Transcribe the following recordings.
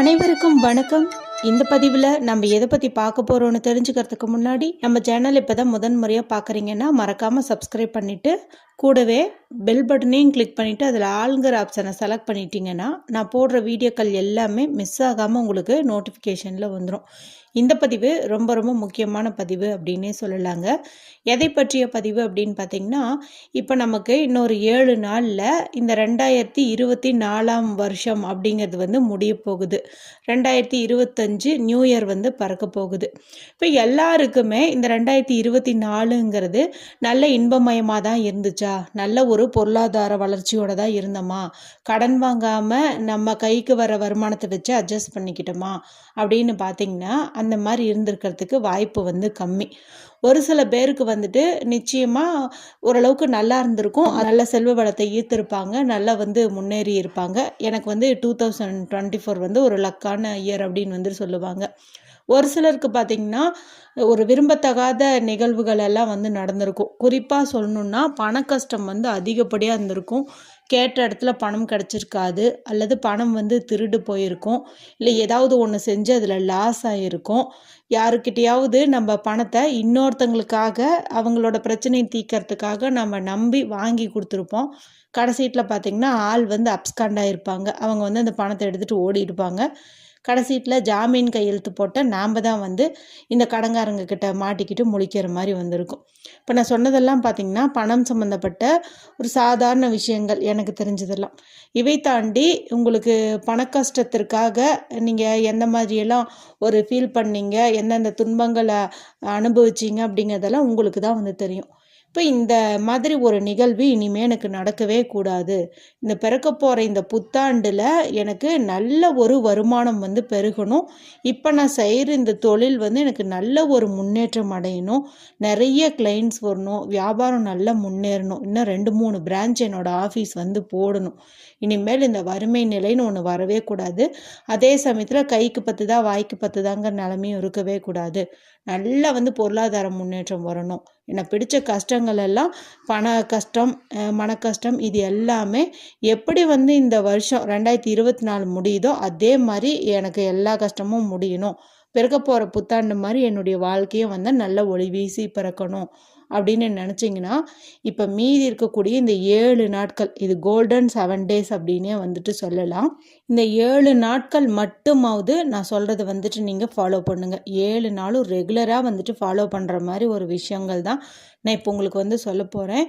அனைவருக்கும் வணக்கம். இந்த பதிவில் நம்ம எதை பற்றி பார்க்க போகிறோம்னு தெரிஞ்சுக்கிறதுக்கு முன்னாடி நம்ம சேனல் இப்போ தான் முதன் முறையாக பார்க்குறீங்கன்னா மறக்காமல் சப்ஸ்கிரைப் பண்ணிவிட்டு கூடவே பெல் பட்டனையும் கிளிக் பண்ணிவிட்டு அதில் ஆளுங்கிற ஆப்ஷனை செலக்ட் பண்ணிட்டீங்கன்னா நான் போடுற வீடியோக்கள் எல்லாமே மிஸ் ஆகாமல் உங்களுக்கு நோட்டிஃபிகேஷனில் வந்துடும் இந்த பதிவு ரொம்ப ரொம்ப முக்கியமான பதிவு அப்படின்னே சொல்லலாங்க. எதை பற்றிய பதிவு அப்படின்னு பார்த்தீங்கன்னா இப்போ நமக்கு இன்னொரு ஏழு நாளில் இந்த ரெண்டாயிரத்தி இருபத்தி நாலாம் வருஷம் அப்படிங்கிறது வந்து முடிய போகுது. ரெண்டாயிரத்தி இருபத்தஞ்சு நியூ இயர் வந்து பறக்க போகுது. இப்போ எல்லாருக்குமே இந்த ரெண்டாயிரத்தி இருபத்தி நாலுங்கிறது நல்ல இன்பமயமாக தான் இருந்துச்சா? நல்ல ஒரு பொருளாதார வளர்ச்சியோட தான் இருந்தோமா? கடன் வாங்காமல் நம்ம கைக்கு வர வருமானத்தை வச்சு அட்ஜஸ்ட் பண்ணிக்கிட்டோமா? அப்படின்னு பார்த்தீங்கன்னா அந்த மாதிரி இருந்திருக்கிறதுக்கு வாய்ப்பு வந்து கம்மி. ஒரு சில பேருக்கு வந்துட்டு நிச்சயமாக ஓரளவுக்கு நல்லா இருந்திருக்கும். நல்ல செல்வ வளத்தை ஈர்த்திருப்பாங்க. நல்லா வந்து முன்னேறி இருப்பாங்க. எனக்கு வந்து டூ தௌசண்ட் டுவெண்ட்டி ஃபோர் வந்து ஒரு லக்கான இயர் அப்படின்னு வந்து சொல்லுவாங்க. ஒரு சிலருக்கு பார்த்திங்கன்னா ஒரு விரும்பத்தகாத நிகழ்வுகள் எல்லாம் வந்து நடந்திருக்கும். குறிப்பாக சொல்லணுன்னா பண கஷ்டம் வந்து அதிகப்படியாக இருந்திருக்கும். கேட்ட இடத்துல பணம் கிடச்சிருக்காது அல்லது பணம் வந்து திருடு போயிருக்கும். இல்லை ஏதாவது ஒன்று செஞ்சு அதில் லாஸ் ஆகிருக்கும் யாருக்கிட்டையாவது நம்ம பணத்தை இன்னொருத்தங்களுக்காக அவங்களோட பிரச்சனையை தீக்கிறதுக்காக நம்ம நம்பி வாங்கி கொடுத்துருப்போம். கடைசீட்டில் பார்த்திங்கன்னா ஆள் வந்து அப்ஸ்காண்டாக இருப்பாங்க அவங்க வந்து அந்த பணத்தை எடுத்துகிட்டு ஓடிடுப்பாங்க கடைசீட்டில் ஜாமீன் கையெழுத்து போட்டால் நாம் தான் வந்து இந்த கடங்காரங்க கிட்ட மாட்டிக்கிட்டு முழிக்கிற மாதிரி வந்திருக்கும். இப்போ நான் சொன்னதெல்லாம் பார்த்திங்கன்னா பணம் சம்மந்தப்பட்ட ஒரு சாதாரண விஷயங்கள் எனக்கு தெரிஞ்சதெல்லாம். இவை தாண்டி உங்களுக்கு பண கஷ்டத்திற்காக நீங்கள் எந்த மாதிரியெல்லாம் ஒரு ஃபீல் பண்ணீங்க எந்தெந்த துன்பங்களை அனுபவிச்சிங்க அப்படிங்கிறதெல்லாம் உங்களுக்கு தான் வந்து தெரியும். இப்போ இந்த மாதிரி ஒரு நிகழ்வு இனிமேல் எனக்கு நடக்கவே கூடாது. இந்த பிறக்க போகிற இந்த புத்தாண்டில் எனக்கு நல்ல ஒரு வருமானம் வந்து பெருகணும். இப்போ நான் செய்கிற இந்த தொழில் வந்து எனக்கு நல்ல ஒரு முன்னேற்றம் அடையணும். நிறைய கிளைண்ட்ஸ் வரணும். வியாபாரம் நல்லா முன்னேறணும். இன்னும் ரெண்டு மூணு பிரான்ச் என்னோடய ஆஃபீஸ் வந்து போடணும். இனிமேல் இந்த வறுமை நிலைன்னு ஒன்று வரவே கூடாது. அதே சமயத்தில் கைக்கு பத்து தான் வாய்க்கு பத்து தாங்கிற நிலமையும் இருக்கவே கூடாது. நல்லா வந்து பொருளாதார முன்னேற்றம் வரணும். என்னை பிடிச்ச கஷ்டங்கள் எல்லாம் பண கஷ்டம் மன கஷ்டம் இது எல்லாமே எப்படி வந்து இந்த வருஷம் ரெண்டாயிரத்தி இருபத்தி நாலு முடியுதோ அதே மாதிரி எனக்கு எல்லா கஷ்டமும் முடியணும். பிறக்க போகிற புத்தாண்டு மாதிரி என்னுடைய வாழ்க்கையும் வந்து நல்ல ஒளி வீசி பிறக்கணும். அப்படின்னு நினச்சிங்கன்னா இப்போ மீதி இருக்கக்கூடிய இந்த ஏழு நாட்கள் இது கோல்டன் செவன் டேஸ் அப்படின்னே வந்துட்டு சொல்லலாம். இந்த ஏழு நாட்கள் மட்டுமாவது நான் சொல்கிறத வந்துட்டு நீங்கள் ஃபாலோ பண்ணுங்கள் ஏழு நாளும் ரெகுலராக வந்துட்டு ஃபாலோ பண்ணுற மாதிரி ஒரு விஷயங்கள் தான் நான் இப்போ உங்களுக்கு வந்து சொல்ல போகிறேன்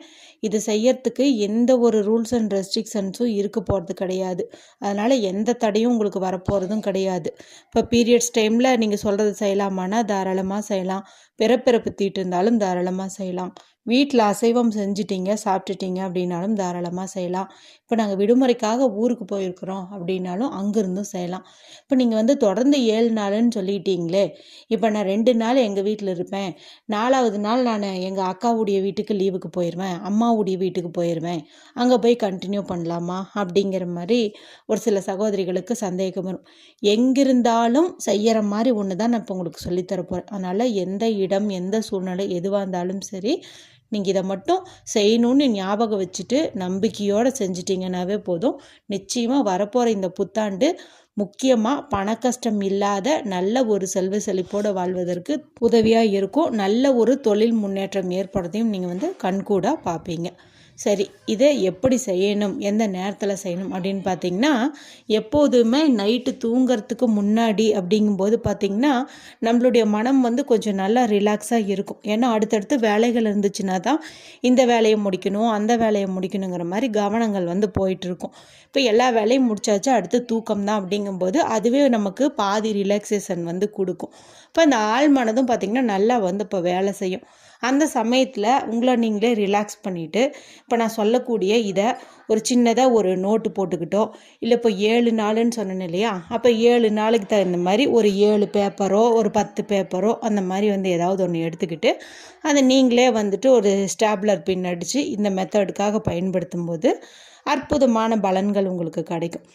இது செய்யறதுக்கு எந்த ஒரு ரூல்ஸ் அண்ட் ரெஸ்ட்ரிக்ஷன்ஸும் இருக்க போகிறது கிடையாது. அதனால் எந்த தடையும் உங்களுக்கு வரப்போகிறதும் கிடையாது. இப்போ பீரியட்ஸ் டைமில் நீங்கள் சொல்கிறது செய்யலாமான்னா தாராளமாக செய்யலாம். பிறப்பிறப்பு தீட்டு இருந்தாலும் தாராளமாக செய்யலாம். வீட்டில் அசைவம் செஞ்சிட்டிங்க சாப்பிட்டுட்டீங்க அப்படின்னாலும் தாராளமாக செய்யலாம். இப்போ நாங்கள் விடுமுறைக்காக ஊருக்கு போயிருக்கிறோம் அப்படின்னாலும் அங்கேருந்தும் செய்யலாம். இப்போ நீங்கள் வந்து தொடர்ந்து ஏழு நாளுன்னு சொல்லிட்டீங்களே இப்போ நான் ரெண்டு நாள் எங்கள் வீட்டில் இருப்பேன். நாலாவது நாள் நான் எங்கள் அக்காவுடைய வீட்டுக்கு லீவுக்கு போயிடுவேன் அம்மாவுடைய வீட்டுக்கு போயிடுவேன் அங்கே போய் கண்டினியூ பண்ணலாமா அப்படிங்கிற மாதிரி ஒரு சில சகோதரிகளுக்கு சந்தேகம் வரும். எங்கிருந்தாலும் செய்கிற மாதிரி ஒன்று தான் நான் இப்போ உங்களுக்கு சொல்லித்தரப்போகிறேன் அதனால் எந்த இடம் எந்த சூழ்நிலை எதுவாக இருந்தாலும் சரி நீங்கள் இதை மட்டும் செய்யணும்னு ஞாபகம் வச்சுட்டு நம்பிக்கையோடு செஞ்சிட்டிங்கனாவே போதும். நிச்சயமாக வரப்போகிற இந்த புத்தாண்டு முக்கியமாக பண கஷ்டம் இல்லாத நல்ல ஒரு செல்வ செழிப்போடு வாழ்வதற்கு உதவியாக இருக்கும். நல்ல ஒரு தொழில் முன்னேற்றம் ஏற்படுறதையும் நீங்கள் வந்து கண்கூடாக பார்ப்பீங்க. சரி இதை எப்படி செய்யணும் எந்த நேரத்தில் செய்யணும் அப்படின்னு பார்த்தீங்கன்னா எப்போதுமே நைட்டு தூங்கிறதுக்கு முன்னாடி அப்படிங்கும்போது பார்த்திங்கன்னா நம்மளுடைய மனம் வந்து கொஞ்சம் நல்லா ரிலாக்ஸாக இருக்கும். ஏன்னா அடுத்தடுத்து வேலைகள் இருந்துச்சுன்னா தான் இந்த வேலையை முடிக்கணும் அந்த வேலையை முடிக்கணுங்கிற மாதிரி கவனங்கள் வந்து போயிட்டுருக்கும். இப்போ எல்லா வேலையும் முடிச்சாச்சு அடுத்து தூக்கம் தான் அப்படிங்கும்போது அதுவே நமக்கு பாதி ரிலாக்ஸேஷன் வந்து கொடுக்கும். இப்போ அந்த ஆள் மனதும் பார்த்திங்கன்னா நல்லா வந்து இப்போ வேலை செய்யும். அந்த சமயத்தில் உங்களை நீங்களே ரிலாக்ஸ் பண்ணிவிட்டு இப்போ நான் சொல்லக்கூடிய இதை ஒரு சின்னதாக ஒரு நோட்டு போட்டுக்கிட்டோ இல்லை இப்போ ஏழு நாளுன்னு சொன்னேன் இல்லையா? அப்போ ஏழு நாளுக்கு தகுந்த மாதிரி ஒரு ஏழு பேப்பரோ ஒரு பத்து பேப்பரோ அந்த மாதிரி வந்து ஏதாவது ஒன்று எடுத்துக்கிட்டு அதை நீங்களே வந்துட்டு ஒரு ஸ்டாப்லர் பின் அடித்து இந்த மெத்தடுக்காக பயன்படுத்தும் போது அற்புதமான பலன்கள் உங்களுக்கு கிடைக்கும்.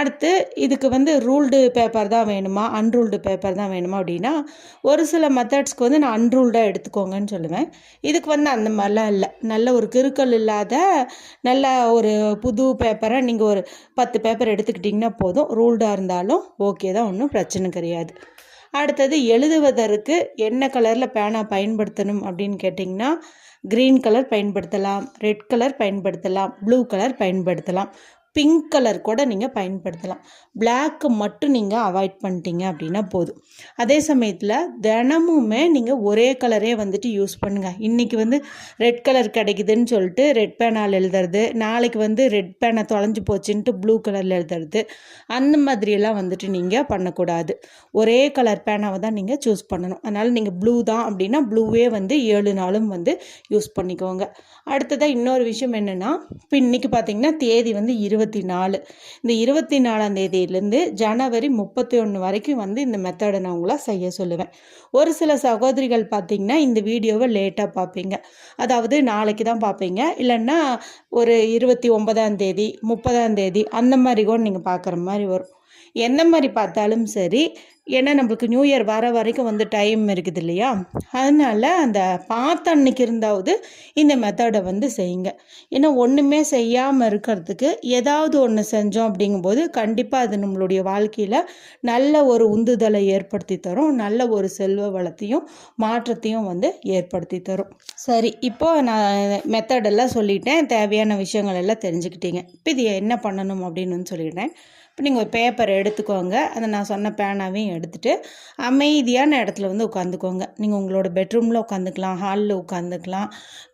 அடுத்து இதுக்கு வந்து ரூல்டு பேப்பர் தான் வேணுமா? அன்ரூல்டு பேப்பர் தான் வேணுமா அப்படின்னா ஒரு சில மெத்தட்ஸ்க்கு வந்து நான் அன்ரூல்டாக எடுத்துக்கோங்கன்னு சொல்லுவேன். இதுக்கு வந்து அந்த மாதிரிலாம் இல்லை. நல்ல ஒரு கிறுக்கல் இல்லாத நல்ல ஒரு புது பேப்பரை நீங்கள் ஒரு பத்து பேப்பர் எடுத்துக்கிட்டிங்கன்னா போதும். ரூல்டாக இருந்தாலும் ஓகே தான் ஒன்றும் பிரச்சனை கிடையாது. அடுத்தது எழுதுவதற்கு என்ன கலரில் பேனா பயன்படுத்தணும் அப்படின்னு கேட்டிங்கன்னா க்ரீன் கலர் பயன்படுத்தலாம் ரெட் கலர் பயன்படுத்தலாம் ப்ளூ கலர் பயன்படுத்தலாம். பிங்க் கலர் கூட நீங்கள் பயன்படுத்தலாம். பிளாக்கு மட்டும் நீங்கள் அவாய்ட் பண்ணிட்டீங்க அப்படின்னா போதும். அதே சமயத்தில் தினமுமே நீங்கள் ஒரே கலரே வந்துட்டு யூஸ் பண்ணுங்கள் இன்றைக்கி வந்து ரெட் கலர் கிடைக்குதுன்னு சொல்லிட்டு ரெட் பேனால் எழுதுறது நாளைக்கு வந்து ரெட் பேனை தொலைஞ்சு போச்சுன்ட்டு ப்ளூ கலரில் எழுதுறது அந்த மாதிரியெல்லாம் வந்துட்டு நீங்கள் பண்ணக்கூடாது. ஒரே கலர் பேனாவை தான் நீங்கள் சூஸ் பண்ணணும். அதனால் நீங்கள் ப்ளூ தான் அப்படின்னா ப்ளூவே வந்து ஏழு நாளும் வந்து யூஸ் பண்ணிக்கோங்க. அடுத்ததாக இன்னொரு விஷயம் என்னென்னா இப்போ இன்றைக்கி பார்த்தீங்கன்னா தேதி வந்து இருபது இருபத்தி நாலு. இந்த இருபத்தி நாலாம் தேதியிலேருந்து ஜனவரி முப்பத்தி ஒன்று வரைக்கும் வந்து இந்த மெத்தடை நான் உங்களை செய்ய சொல்லுவேன். ஒரு சில சகோதரிகள் பார்த்திங்கன்னா இந்த வீடியோவை லேட்டாக பார்ப்பீங்க அதாவது நாளைக்கு தான் பார்ப்பீங்க இல்லைன்னா ஒரு இருபத்தி ஒன்பதாம் தேதி முப்பதாம் தேதி அந்த மாதிரி கூட நீங்கள் பார்க்குற மாதிரி வரும். என்ன மாதிரி பார்த்தாலும் சரி ஏன்னா நம்மளுக்கு நியூ இயர் வர வரைக்கும் வந்து டைம் இருக்குது இல்லையா? அதனால் அந்த பார்த்த அன்னைக்கு இருந்தாவது இந்த மெத்தடை வந்து செய்யுங்க. ஏன்னா ஒன்றுமே செய்யாமல் இருக்கிறதுக்கு ஏதாவது ஒன்று செஞ்சோம் அப்படிங்கும்போது கண்டிப்பாக அது நம்மளுடைய வாழ்க்கையில் நல்ல ஒரு உந்துதலை ஏற்படுத்தி தரும். நல்ல ஒரு செல்வ வளத்தையும் மாற்றத்தையும் வந்து ஏற்படுத்தி தரும். சரி இப்போது நான் மெத்தடெல்லாம் சொல்லிட்டேன். தேவையான விஷயங்கள் எல்லாம் தெரிஞ்சுக்கிட்டீங்க. இப்போ இது என்ன பண்ணணும் அப்படின்னு சொல்லிடுறேன். இப்போ நீங்கள் ஒரு பேப்பர் எடுத்துக்கோங்க. அதை நான் சொன்ன பேனாவையும் எடுத்துகிட்டு அமைதியான இடத்துல வந்து உட்காந்துக்கோங்க நீங்கள் உங்களோட பெட்ரூமில் உட்காந்துக்கலாம் ஹாலில் உட்காந்துக்கலாம்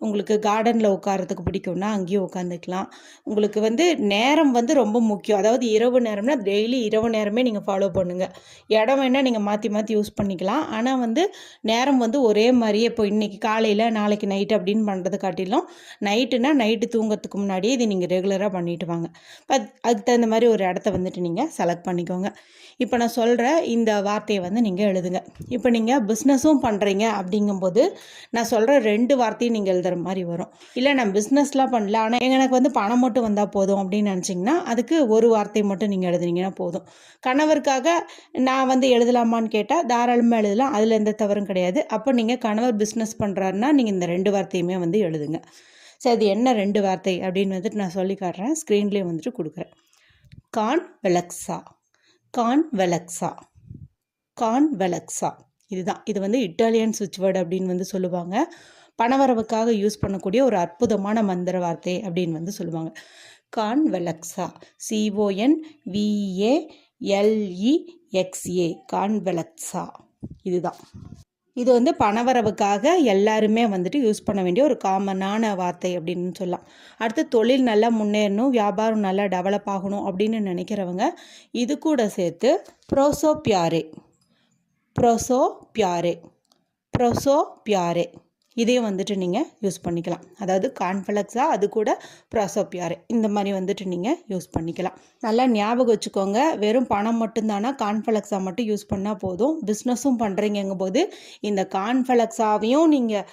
உங்களுக்கு கார்டனில் உட்காரத்துக்கு பிடிக்கும்னா அங்கேயும் உட்காந்துக்கலாம் உங்களுக்கு வந்து நேரம் வந்து ரொம்ப முக்கியம். அதாவது இரவு நேரம்னா டெய்லி இரவு நேரமே நீங்கள் ஃபாலோ பண்ணுங்கள் இடம் வேணால் நீங்கள் மாற்றி மாற்றி யூஸ் பண்ணிக்கலாம். ஆனால் வந்து நேரம் வந்து ஒரே மாதிரியே இப்போ இன்றைக்கி காலையில் நாளைக்கு நைட்டு அப்படின்னு பண்ணுறது காட்டிலும் நைட்டுனா நைட்டு தூங்கிறதுக்கு முன்னாடியே இது நீங்கள் ரெகுலராக பண்ணிட்டு வாங்க. அதுக்கு தகுந்த மாதிரி ஒரு இடத்த வந்து வந்துட்டு நீங்கள் செலக்ட் பண்ணிக்கோங்க. இப்போ நான் சொல்கிற இந்த வார்த்தையை வந்து நீங்கள் எழுதுங்க. இப்போ நீங்கள் பிஸ்னஸும் பண்ணுறீங்க அப்படிங்கும்போது நான் சொல்கிற ரெண்டு வார்த்தையும் நீங்கள் எழுதுகிற மாதிரி வரும். இல்லை நான் பிஸ்னஸ்லாம் பண்ணல ஆனால் எனக்கு வந்து பணம் மட்டும் வந்தால் போதும் அப்படின்னு நினச்சிங்கன்னா அதுக்கு ஒரு வார்த்தை மட்டும் நீங்கள் எழுதுனீங்கன்னா போதும். கணவருக்காக நான் வந்து எழுதலாமான்னு கேட்டால் தாராளமாக எழுதலாம். அதில் எந்த தவறும் கிடையாது. அப்போ நீங்கள் கணவர் பிஸ்னஸ் பண்ணுறாருன்னா நீங்கள் இந்த ரெண்டு வார்த்தையுமே வந்து எழுதுங்க. சரி அது என்ன ரெண்டு வார்த்தை அப்படின்னு வந்துட்டு நான் சொல்லி காட்டுறேன். ஸ்க்ரீன்லேயே வந்துட்டு கொடுக்குறேன். கான்வெலக்ஸா கான்வெலக்ஸா கான்வெலக்ஸா இதுதான். இது வந்து இட்டாலியன் சுவிட்ச் வேர்டு அப்படின்னு வந்து சொல்லுவாங்க. பணவரவுக்காக யூஸ் பண்ணக்கூடிய ஒரு அற்புதமான மந்திர வார்த்தை அப்படின்னு வந்து சொல்லுவாங்க. கான்வெலக்ஸா சிஓஎன் விஏ எல்இஎக்ஸ்ஏ இதுதான். இது வந்து பணவரவுக்காக எல்லாருமே வந்துட்டு யூஸ் பண்ண வேண்டிய ஒரு காமனான வார்த்தை அப்படின்னு சொல்லலாம். அடுத்து தொழில் நல்லா முன்னேறணும் வியாபாரம் நல்லா டெவலப் ஆகணும் அப்படின்னு நினைக்கிறவங்க இது கூட சேர்த்து ப்ரோசோ பியாரே ப்ரோசோ பியாரே ப்ரோசோ பியாரே இதையும் வந்துட்டு நீங்கள் யூஸ் பண்ணிக்கலாம். அதாவது கான்ஃப்ளெக்ஸாக அது கூட ப்ராசோப்பியாரு இந்த மாதிரி வந்துட்டு நீங்கள் யூஸ் பண்ணிக்கலாம். நல்லா ஞாபகம் வச்சுக்கோங்க. வெறும் பணம் மட்டும்தானா கான்ஃப்ளெக்ஸாக மட்டும் யூஸ் பண்ணால் போதும். பிஸ்னஸும் பண்ணுறீங்கும் போது இந்த கான்ஃப்ளெக்ஸாவையும் நீங்கள்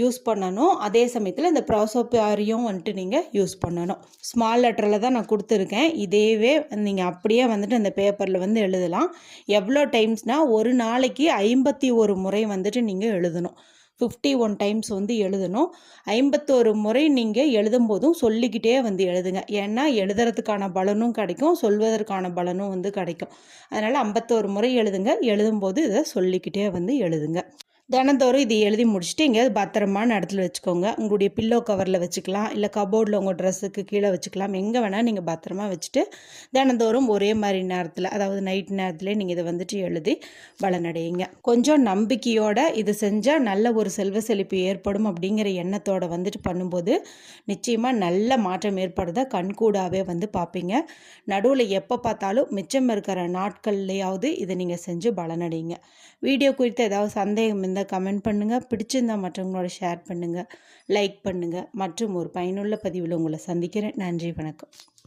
யூஸ் பண்ணணும். அதே சமயத்தில் இந்த ப்ராசோப்பியாரையும் வந்துட்டு நீங்கள் யூஸ் பண்ணணும். ஸ்மால் லெட்டரில் தான் நான் கொடுத்துருக்கேன். இதேவே நீங்கள் அப்படியே வந்துட்டு அந்த பேப்பரில் வந்து எழுதலாம். எவ்வளோ டைம்ஸ்னால் ஒரு நாளைக்கு ஐம்பத்தி ஒரு முறை வந்துட்டு நீங்கள் எழுதணும். ஃபிஃப்டி ஒன் டைம்ஸ் வந்து எழுதணும். ஐம்பத்தோரு முறை நீங்கள் எழுதும் போதும் சொல்லிக்கிட்டே வந்து எழுதுங்க. ஏன்னா எழுதுறதுக்கான பலனும் கிடைக்கும் சொல்வதற்கான பலனும் வந்து கிடைக்கும். அதனால் ஐம்பத்தோரு முறை எழுதுங்க. எழுதும்போது இதை சொல்லிக்கிட்டே வந்து எழுதுங்க. தினந்தோறும் இது எழுதி முடிச்சுட்டு எங்கேயாவது பத்திரமான இடத்துல வச்சுக்கோங்க. உங்களுடைய பில்லோ கவரில் வச்சுக்கலாம். இல்லை கபோர்டில் உங்கள் ட்ரெஸ்ஸுக்கு கீழே வச்சுக்கலாம். எங்கே வேணால் நீங்கள் பத்திரமா வச்சுட்டு தினந்தோறும் ஒரே மாதிரி நேரத்தில் அதாவது நைட் நேரத்தில் நீங்கள் இதை வந்துட்டு எழுதி பலனடையுங்க கொஞ்சம் நம்பிக்கையோடு இது செஞ்சால் நல்ல ஒரு செல்வ செழிப்பு ஏற்படும் அப்படிங்கிற எண்ணத்தோடு வந்துட்டு பண்ணும்போது நிச்சயமாக நல்ல மாற்றம் ஏற்படுறத கண்கூடாகவே வந்து பார்ப்பீங்க. நடுவில் எப்போ பார்த்தாலும் மிச்சம் இருக்கிற நாட்கள்லையாவது இதை நீங்கள் செஞ்சு பலனடையுங்க வீடியோ குறித்து ஏதாவது சந்தேகம் இருந்தால் கமெண்ட் பண்ணுங்கள் பிடிச்சிருந்தால் மற்றவங்களோட ஷேர் பண்ணுங்கள் லைக் பண்ணுங்கள் மற்றும் ஒரு பயனுள்ள பதிவில் உங்களை சந்திக்கிறேன். நன்றி வணக்கம்.